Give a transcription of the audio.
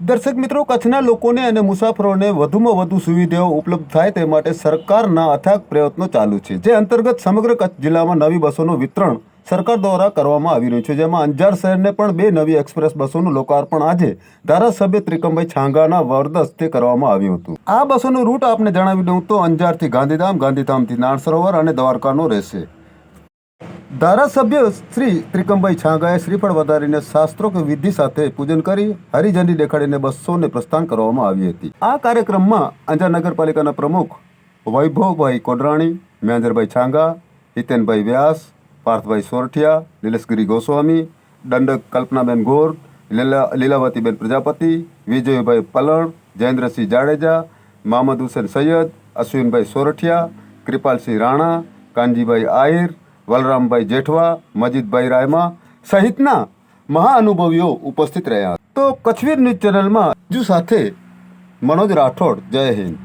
દર્શક મિત્રો, કચ્છના લોકોને અને મુસાફરોને વધુમાં વધુ સુવિધાઓ ઉપલબ્ધ થાય તે માટે સરકારના અથાગ પ્રયત્નો ચાલુ છે. જે અંતર્ગત સમગ્ર કચ્છ જિલ્લામાં નવી બસોનું વિતરણ સરકાર દ્વારા કરવામાં આવી રહ્યું છે. જેમાં અંજાર શહેરને પણ બે નવી એક્સપ્રેસ બસોનું લોકાર્પણ આજે ધારાસભ્ય ત્રિકમભાઈ છાંગાના વરદસ્તે કરવામાં આવ્યું હતું. આ બસોનો રૂટ આપને જણાવી દઉં તો અંજારથી ગાંધીધામ, ગાંધીધામથી નાણ સરોવર અને દ્વારકાનો રહેશે. ધારાસભ્ય શ્રી ત્રિકમભાઈ છાંગાએ શ્રીફળ વધારીને શાસ્ત્રોક્ત વિધિ સાથે પૂજન કરી હરિઝંડી દેખાડીને બસોને પ્રસ્થાન કરવામાં આવી હતી. આ કાર્યક્રમમાં અંજાર નગરપાલિકાના પ્રમુખ વૈભવભાઈ કોડરાણી મહેન્દ્રભાઈ છાંગા, હિતેનભાઈ વ્યાસ, પાર્થભાઈ સોરઠિયા, નિલેશગીરી ગોસ્વામી, દંડક કલ્પનાબેન ગોર, લીલા લીલાવતીબેન પ્રજાપતિ, વિજયભાઈ પલણ, જયેન્દ્રસિંહ જાડેજા, મહમદ હુસેન સૈયદ, અશ્વિનભાઈ સોરઠિયા, કૃપાલસિંહ રાણા, કાનજીભાઈ આહિર વલરામભાઈ જેઠવા, મજીદભાઈ રાયમા સહિતના મહાઅનુભવીઓ ઉપસ્થિત રહ્યા. તો કચ્છવીર ન્યૂઝ ચેનલમાં જુ સાથે મનોજ રાઠોડ, જય હિન્દ.